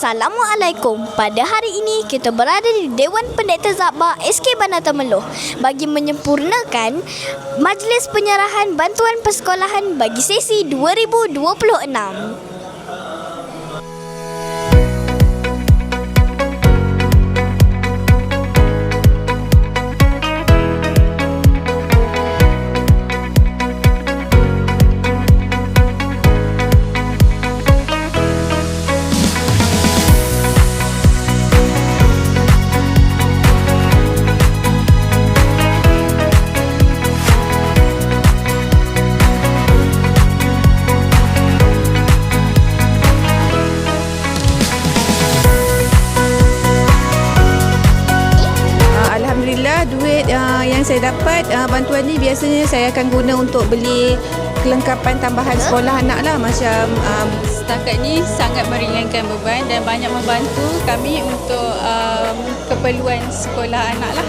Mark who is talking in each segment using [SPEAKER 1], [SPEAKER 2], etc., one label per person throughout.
[SPEAKER 1] Assalamualaikum. Pada hari ini kita berada di Dewan Pendeta Zabak SK Bandar Temeloh bagi menyempurnakan majlis penyerahan bantuan persekolahan bagi sesi 2026.
[SPEAKER 2] Duit uh, yang saya dapat uh, bantuan ni biasanya saya akan guna untuk beli kelengkapan tambahan sekolah anak lah macam um,
[SPEAKER 3] Setakat ni sangat meringankan beban dan banyak membantu kami untuk um, keperluan sekolah anak lah.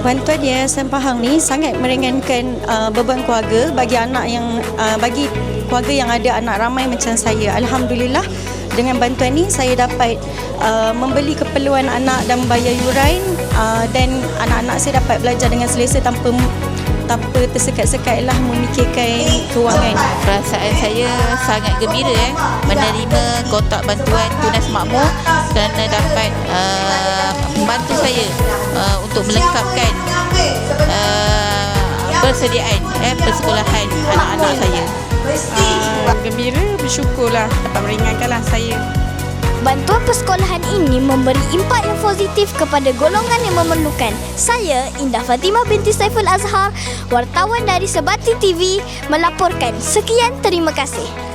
[SPEAKER 4] Bantuan Yayasan Pahang ni sangat meringankan uh, beban keluarga bagi anak yang uh, bagi keluarga yang ada anak ramai macam saya. Alhamdulillah dengan bantuan ni saya dapat uh, membeli keperluan anak dan membayar yuran uh, dan anak-anak saya dapat belajar dengan selesa tanpa tanpa tersekat-sekat lah memikirkan kewangan.
[SPEAKER 5] Perasaan saya sangat gembira eh menerima kotak bantuan tunas makmur kerana dapat uh, membantu saya uh, untuk melengkapkan uh, persediaan eh persekolahan anak-anak saya.
[SPEAKER 2] uh, gembira bersyukurlah dapat meringankanlah saya.
[SPEAKER 1] Bantuan persekolahan ini memberi impak yang positif kepada golongan yang memerlukan. Saya, Indah Fatimah binti Saiful Azhar, wartawan dari Sebati TV, melaporkan. Sekian, terima kasih.